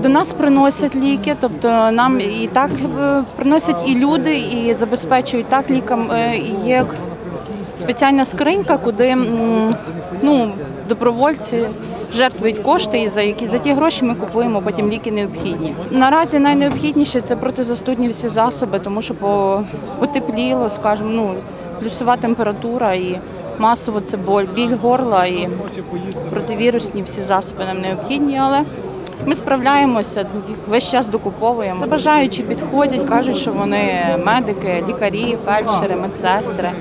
До нас приносять ліки, тобто нам і так е, приносять і люди, і забезпечують так лікам. Е, Є спеціальна скринька, куди ну, добровольці жертвують кошти, і за які за ті гроші ми купуємо потім ліки необхідні. Наразі найнеобхідніше це протизастудні всі засоби, тому що потепліло, скажімо, ну плюсова температура і масово це боль, біль горла і противірусні всі засоби нам необхідні, але ми справляємося, весь час докуповуємо. Забажаючі підходять, кажуть, що вони медики, лікарі, фельдшери, медсестри.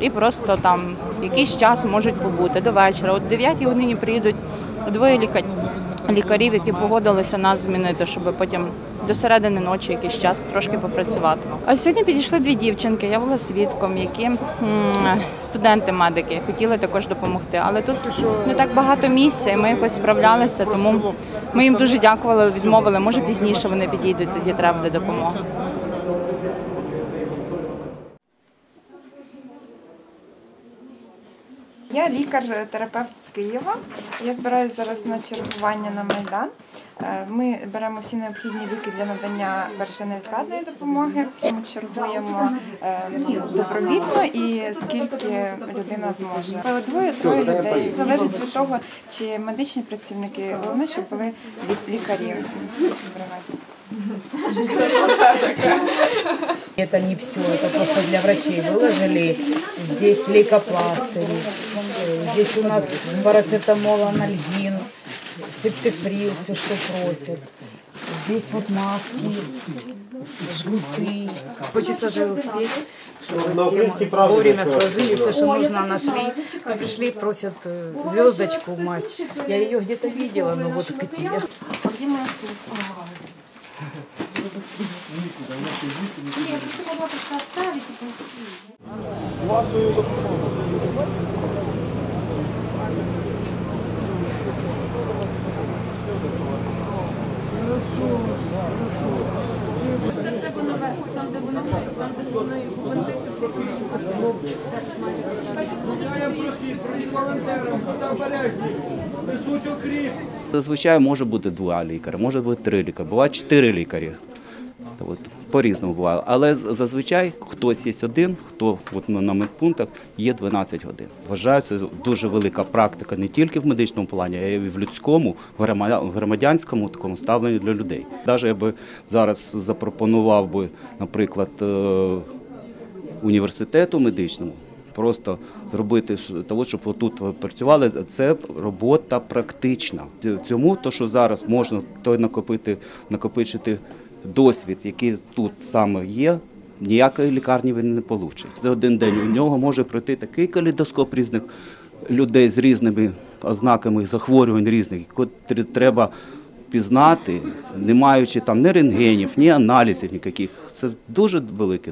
І просто там якийсь час можуть побути до вечора. От 9 годині приїдуть двоє лікарів, лікарів, які погодилися нас змінити, щоб потім до середини ночі якийсь час трошки попрацювати. А сьогодні підійшли дві дівчинки. Я була свідком, які студенти-медики хотіли також допомогти. Але тут не так багато місця, і ми якось справлялися, тому ми їм дуже дякували, відмовили. Може пізніше вони підійдуть, тоді треба буде допомога. Я лікар-терапевт з Києва. Я збираюся зараз на чергування на Майдан. Е, Ми беремо всі необхідні ліки для надання першої невідкладної допомоги. Ми чергуємо е, добровільно і скільки людина зможе. Двоє-троє людей залежить від того, чи медичні працівники. Головне, щоб були лі- лікарі. Это не все, это просто для врачей выложили. Здесь лейкопластыри, э, здесь у нас парацетамол, анальгин, септифрил, все, что просят. Здесь вот маски, жгуты. Хочется же успеть, чтобы всем вовремя сложили, все, что нужно, нашли. То пришли, просят э, звездочку, мазь. Я ее где-то видела, но вот где? Зазвичай може бути два лікаря, може бути три лікарі, буває чотири лікарі. От, по-різному буває. Але зазвичай хтось є один, хто от на медпунктах є 12 годин. Вважаю, це дуже велика практика не тільки в медичному плані, а й в людському, в громадя- громадянському такому ставленні для людей. Навіть я би зараз запропонував би, наприклад, е, університету медичному. Просто зробити того, щоб отут працювали, це робота практична. Цьому то, що зараз можна той накопити, накопичити досвід, який тут саме є, ніякої лікарні він не получить. За один день у нього може пройти такий калейдоскоп різних людей з різними ознаками захворювань різних, котрі треба пізнати, не маючи там ні рентгенів, ні аналізів ніяких. Це дуже велике